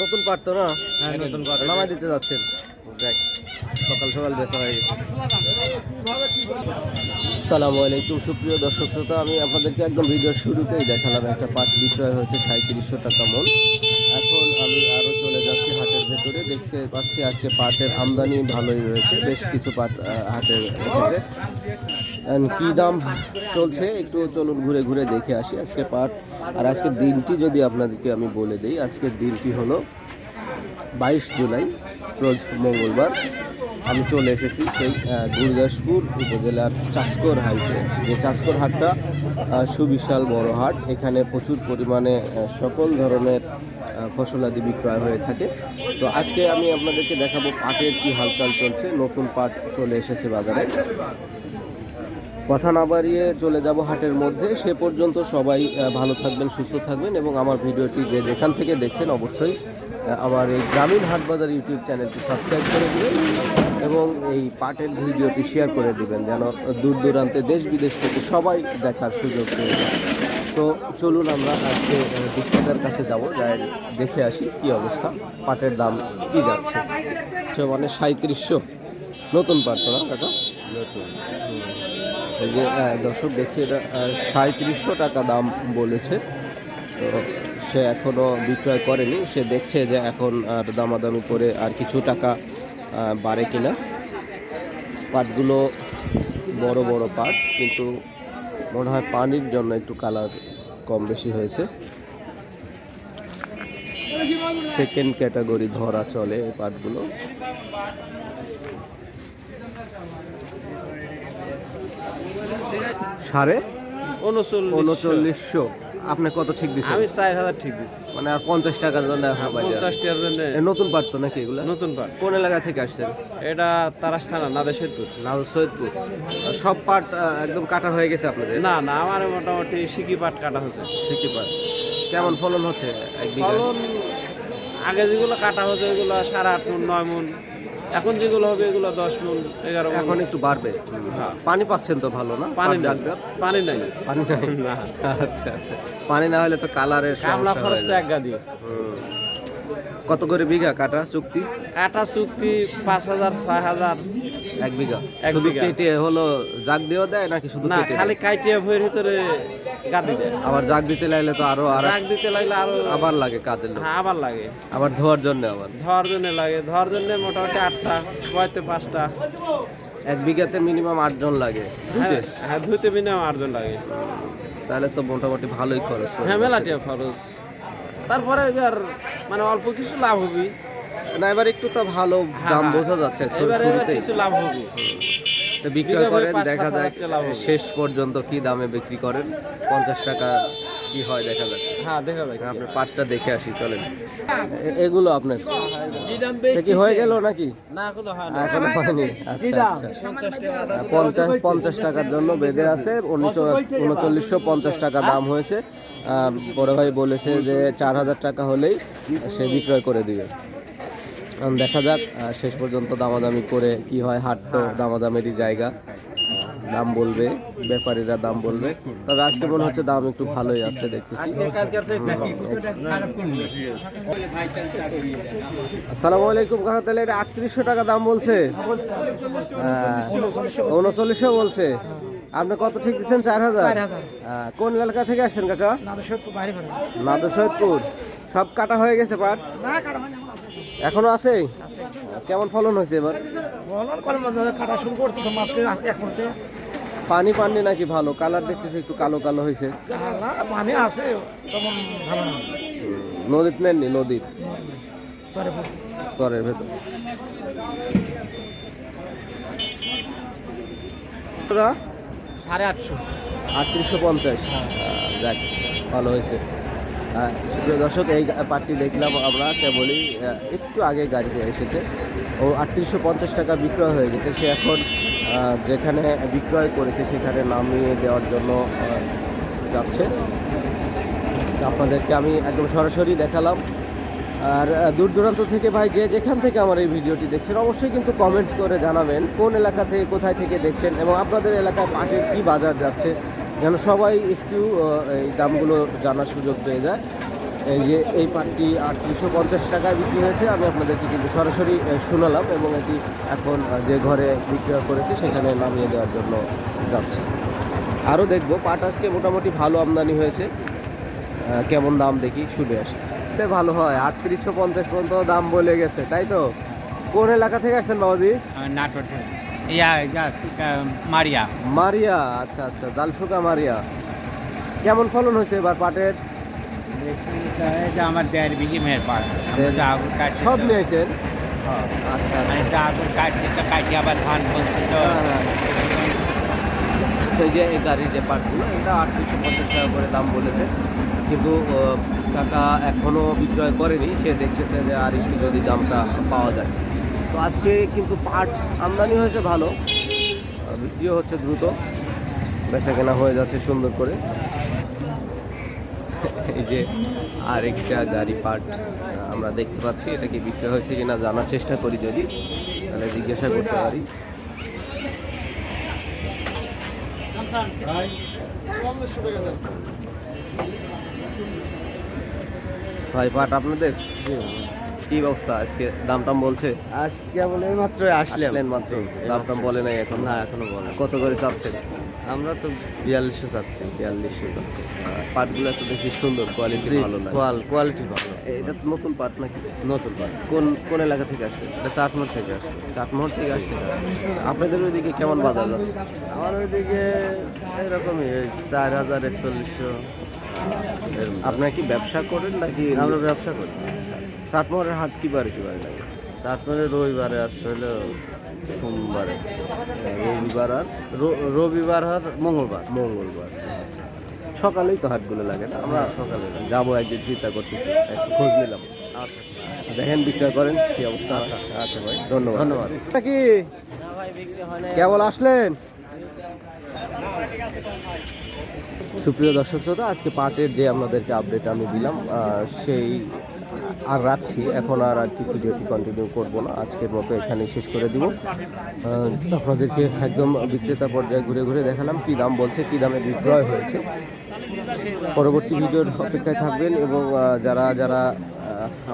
নতুন পাট তো না? হ্যাঁ নতুন পাট নামাই দিতে যাচ্ছেন। সকাল সকাল বেচা হয়ে গেছে। সালামু আলাইকুম, সুপ্রিয় দর্শক শ্রোতা, আমি আপনাদেরকে একদম ভিডিওর শুরুতেই দেখালাম একটা পাট বিক্রয় হয়েছে সাঁত্রিশশো টাকা মন। এখন আমি আরও চলে যাচ্ছি হাটের ভেতরে, দেখতে পাচ্ছি আজকে পাটের আমদানি ভালোই রয়েছে, বেশ কিছু পাট হাটে এসেছে। কি দাম চলছে, একটু চলুন ঘুরে ঘুরে দেখে আসি আজকে পাট। আর আজকের দিনটি যদি আপনাদেরকে আমি বলে দিই, আজকের দিনটি হলো বাইশ জুলাই, রোজ মঙ্গলবার। আমি চলে এসেছি সেই আহ, গুরদাসপুর উপজেলার চাষকর হাইটে যে চাষকর হাটটা সুবিশাল বড় হাট। এখানে প্রচুর পরিমাণে সকল ধরনের ফসলাদি বিক্রয় হয়ে থাকে। তো আজকে আমি আপনাদেরকে দেখাবো পাটের কি হালচাল চলছে। নতুন পাট চলে এসেছে বাজারে। কথা না বাড়িয়ে চলে যাব হাটের মধ্যে। সে পর্যন্ত সবাই ভালো থাকবেন সুস্থ থাকবেন এবং আমার ভিডিওটি যে যেখান থেকে দেখছেন অবশ্যই আমার এই গ্রামীণ হাট বাজার ইউটিউব চ্যানেলটি সাবস্ক্রাইব করে দিবেন এবং এই পাটের ভিডিওটি শেয়ার করে দিবেন যেন দূর দূরান্তে দেশ বিদেশ থেকে সবাই দেখার সুযোগ পেয়ে যায়। তো চলুন আমরা আজকে বিক্রেতার কাছে যাব যাই দেখে আসি কি অবস্থা পাটের দাম কি যাচ্ছে। সে মানে সাঁত্রিশশো নতুন পাট তো না কাকা? নতুন। এই যে দর্শক দেখছি এটা সাঁত্রিশশো টাকা দাম বলেছে। তো সে এখনও বিক্রয় করেনি। সে দেখছে যে এখন আর দামাদামি করে আর কিছু টাকা বাড়ে কিনা। পাটগুলো বড় বড় পাট, কিন্তু মনে হয় পানির জন্য একটু কালার কম বেশি হয়েছে। সেকেন্ড ক্যাটাগরি ধরা চলে এই পাটগুলো। সাড়ে উনচল্লিশশো আপনি কত ঠিক দিচ্ছেন আমি চার হাজার ঠিক দিচ্ছি মানে আর পঞ্চাশ টাকার জন্য বাজার। পঞ্চাশ টাকার জন্য। নতুন পাট তো নাকি এগুলো? নতুন পাট। কোন এলাকা থেকে আসছেন? এটা তারাস থানা লাল সৈয়দপুর আর সব পাট একদম কাটা হয়ে গেছে আপনাদের? না না আমার মোটামুটি সিকি পাট কাটা হচ্ছে ঠিকই পাট। কেমন ফলন হচ্ছে ফলন আগে যেগুলো কাটা হচ্ছে ওইগুলো সাড়ে আট মন নয় মন। এখন যেগুলো হবে এগুলো দশ মন এগারো এখন একটু বাড়বে। হ্যাঁ। পানি পাচ্ছেন তো ভালো না? পানি? পানি নাই। পানি নাই। না? আচ্ছা আচ্ছা। পানি না হলে তো কালারের কামলা খরচ তো এক গাদি। কত করে বিঘা কাটা চুক্তি? কাটা চুক্তি পাঁচ হাজার ছয় হাজার। এক বিঘা। এক বিঘা। কেটে হলো জাগ দিয়েও দেয় নাকি শুধু না খালি কাইটিয়া ভয়ের ভিতরে গাদি দেয়। আবার জাগ দিতে লাগলে তো আরও আর রাগ দিতে লাগলে আরও আবার লাগে কাজের লোক। হ্যাঁ আবার লাগে। আবার ধোয়ার জন্য আবার। ধর জন্য লাগে। ধর জন্য মোটামুটি আটটা বয়তে পাঁচটা। এক বিঘাতে মিনিমাম আটজন লাগে। হ্যাঁ হ্যাঁ ধুইতে মিনিমাম আটজন লাগে। তাহলে তো মোটামুটি ভালোই খরচ হ্যাঁ মেলাটিয়া খরচ। তারপরে এবার মানে অল্প কিছু লাভ হবে না এবার একটু তো ভালো দাম হ্যাঁ, বোঝা যাচ্ছে এবার কিছু লাভ হবে। তো বিক্রয় করেন দেখা যাক হবে। শেষ পর্যন্ত কি দামে বিক্রি করেন। পঞ্চাশ টাকা কি হয় দেখা যাক। হ্যাঁ দেখা যায় আপনার পাটটা দেখে আসি চলেন। এগুলো আপনার? কি হয়ে গেল নাকি? না কোনো এখনও হয়নি। আচ্ছা আচ্ছা। পঞ্চাশ পঞ্চাশ টাকার জন্য বেঁধে আছে। উনচল্লিশশো পঞ্চাশ টাকা দাম হয়েছে। বড় ভাই বলেছে যে চার হাজার টাকা হলেই সে বিক্রয় করে দিবে। এখন দেখা যাক শেষ পর্যন্ত দামাদামি করে কি হয় হাট তো দামাদামেরই জায়গা। দাম বলবে ব্যাপারীরা দাম বলবে। তবে আজকে মনে হচ্ছে দাম একটু ভালোই আছে দেখতেছি। আসসালামু আলাইকুম কাকা তাহলে এটা আটত্রিশশো টাকা দাম বলছে। উনচল্লিশশো বলছে। আপনি কত ঠিক দিচ্ছেন? চার হাজার? কোন এলাকা থেকে আসছেন কাকা? নাদর সৈয়দপুর সব কাটা হয়ে গেছে পাট? এখনও আছে? কেমন ফলন হয়েছে এবার? কাটা শুরু করছে পানি পাননি নাকি ভালো? কালার দেখতেছি একটু কালো কালো হয়েছে। পানি আছে তেমন ভালো না। নদীত নেননি? নদীর সরি চরের ভেতর। সাড়ে আটশো। আটত্রিশশো পঞ্চাশ। যাক ভালো হয়েছে। সুপ্রিয় দর্শক, এই পাটটি দেখলাম আমরা কেবলই একটু আগে গাড়িতে এসেছে। ও আটত্রিশশো পঞ্চাশ টাকা বিক্রয় হয়ে গেছে। সে এখন যেখানে বিক্রয় করেছে সেখানে নামিয়ে দেওয়ার জন্য যাচ্ছে। আপনাদেরকে আমি একদম সরাসরি দেখালাম। আর দূর দূরান্ত থেকে ভাই, যে যেখান থেকে আমার এই ভিডিওটি দেখছেন, অবশ্যই কিন্তু কমেন্ট করে জানাবেন, কোন এলাকা থেকে, কোথায় থেকে দেখছেন এবং আপনাদের এলাকায় পাটের কী বাজার যাচ্ছে। যেন সবাই একটু এই দামগুলো জানার সুযোগ পেয়ে যায়। এই যে এই পাটটি আটত্রিশশো পঞ্চাশ টাকায় বিক্রি হয়েছে, আমি আপনাদেরকে কিন্তু সরাসরি শোনালাম এবং এটি এখন যে ঘরে বিক্রয় করেছে সেখানে নামিয়ে দেওয়ার জন্য যাচ্ছে। আরও দেখব, পাট আজকে মোটামুটি ভালো আমদানি হয়েছে। কেমন দাম দেখি, শুনে আসি। ভালো হয়, আটত্রিশশো পঞ্চাশ পর্যন্ত দাম বলে গেছে, তাই তো? কোন এলাকা থেকে আসছেন বাবাজি? নাটোর ইয়া ইয়া মারিয়া। মারিয়া আচ্ছা আচ্ছা জালসুকা মারিয়া। কেমন ফলন হয়েছে এবার পাটের? যে আমার দেড় বিঘি মেয়ের কাটছি সব। নিয়েছেন? হ্যাঁ। আচ্ছা কাটছি তো কাটি আবার ধান বলছি তো হ্যাঁ, এই যে এই গাড়ির যে পার্টগুলো এটা আটত্রিশশো পঞ্চাশ টাকা করে দাম বলেছে। কিন্তু টাকা এখনও বিক্রয় করেনি। সে দেখতেছে যে আর একটু যদি দামটা পাওয়া যায়। তো আজকে কিন্তু পাট আমদানি হয়েছে ভালো। বিক্রিও হচ্ছে দ্রুত। বেচা কেনা হয়ে যাচ্ছে সুন্দর করে। এই যে আরেকটা গাড়ি পাট আমরা দেখতে পাচ্ছি, এটা কি বিক্রি হয়েছে কিনা জানার চেষ্টা করি যদি, তাহলে জিজ্ঞাসা করতে পারি। ভাই, পাট আপনাদের? কি ব্যবস্থা আজকে দাম টাম বলছে? আজকে বলে মাত্র আসলেন। মাত্র? দাম টাম বলে নাই এখন? না এখনও বলে কত করে চাচ্ছেন? আমরা তো বিয়াল্লিশশো চাচ্ছি। বিয়াল্লিশশো চাচ্ছে পাটগুলো একটু দেখি সুন্দর কোয়ালিটি ভালো লাগে কোয়ালিটি ভালো। এটা নতুন পাট নাকি? নতুন পাট। কোন কোন এলাকা থেকে আসছে? এটা চাটমোর থেকে আসে চাটমোহর থেকে আসছে? আপনাদের ওইদিকে কেমন বাজার যাচ্ছে আমার ওইদিকে এরকমই চার হাজার একচল্লিশশো। আপনারা কি ব্যবসা করেন নাকি? আমরা ব্যবসা করি। চাটমোহরের হাট কিবারে কিবারে লাগে? চাটমোরে রবিবারে হলো সোমবারে। রবিবার আর? রবিবার আর মঙ্গলবার। মঙ্গলবার। সকালেই তো হাটগুলো লাগে না আমরা সকালে যাব একদিন চিন্তা করতেছি একটু খোঁজ নিলাম। দেখেন বিক্রয় করেন কি অবস্থা? আচ্ছা ভাই ধন্যবাদ। ধন্যবাদ। কি? কেবল আসলেন? সুপ্রিয় দর্শক শ্রোতা, আজকে পাটের যে আপনাদেরকে আপডেট আমি দিলাম সেই আর রাখছি। এখন আর আর কি ভিডিওটি কন্টিনিউ করব না। আজকের মতো এখানে শেষ করে দিব। আপনাদেরকে একদম বিক্রেতা পর্যায়ে ঘুরে ঘুরে দেখালাম কি দাম বলছে, কি দামে বিক্রয় হয়েছে। পরবর্তী ভিডিওর অপেক্ষায় থাকবেন এবং যারা যারা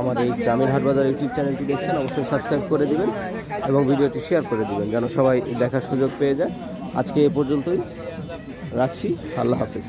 আমার এই গ্রামীণ হাটবাজার ইউটিউব চ্যানেলটি দেখছেন, অবশ্যই সাবস্ক্রাইব করে দিবেন এবং ভিডিওটি শেয়ার করে দিবেন, যেন সবাই দেখার সুযোগ পেয়ে যায়। আজকে এ পর্যন্তই। রাখছি আল্লাহ হাফিজ।